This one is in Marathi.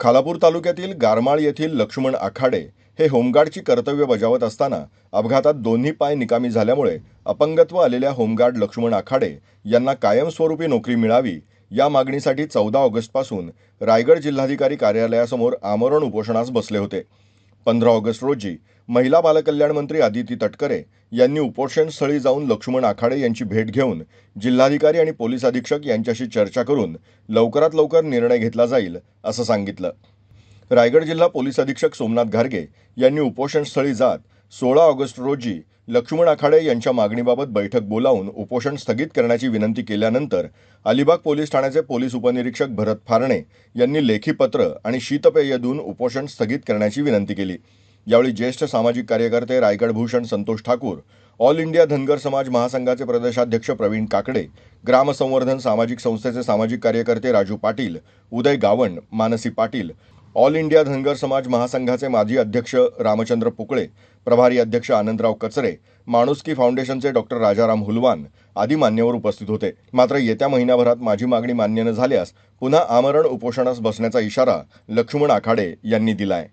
खालापूर तालुक्यातील गारमाळ येथील लक्ष्मण आखाडे हे होमगार्डची कर्तव्य बजावत असताना अपघातात दोन्ही पाय निकामी झाल्यामुळे अपंगत्व आलेल्या होमगार्ड लक्ष्मण आखाडे यांना कायमस्वरूपी नोकरी मिळावी या मागणीसाठी चौदा ऑगस्टपासून रायगड जिल्हाधिकारी कार्यालयासमोर आमरण उपोषणास बसले होते. पंधरा ऑगस्ट रोजी महिला बालकल्याण मंत्री आदिती तटकरे यांनी उपोषणस्थळी जाऊन लक्ष्मण आखाडे यांची भेट घेऊन जिल्हाधिकारी आणि पोलीस अधीक्षक यांच्याशी चर्चा करून लवकरात लवकर निर्णय घेतला जाईल असं सांगितलं. रायगड जिल्हा पोलीस अधीक्षक सोमनाथ घारगे यांनी उपोषणस्थळी जात सोळा ऑगस्ट रोजी लक्ष्मण आखाडे यांच्या मागणीबाबत बैठक बोलावून उपोषण स्थगित करण्याची विनंती केल्यानंतर अलिबाग पोलीस ठाण्याचे पोलीस उपनिरीक्षक भरत फारणे यांनी लेखी पत्र आणि शीतपेय देऊन उपोषण स्थगित करण्याची विनंती केली. यावेळी ज्येष्ठ सामाजिक कार्यकर्ते रायगड भूषण संतोष ठाकूर ऑल इंडिया धनगर समाज महासंघाचे प्रदेशाध्यक्ष प्रवीण काकडे ग्रामसंवर्धन सामाजिक संस्थेचे सामाजिक कार्यकर्ते राजू पाटील उदय गावण मानसी पाटील ऑल इंडिया धनगर समाज महासंघाचे माजी अध्यक्ष रामचंद्र पुकळे प्रभारी अध्यक्ष आनंदराव कचरे माणुसकी फाउंडेशनचे डॉक्टर राजाराम हुलवान आदी मान्यवर उपस्थित होते. मात्र येत्या महिन्याभरात माझी मागणी मान्य न झाल्यास पुन्हा आमरण उपोषणास बसण्याचा इशारा लक्ष्मण आखाडे यांनी दिलाय.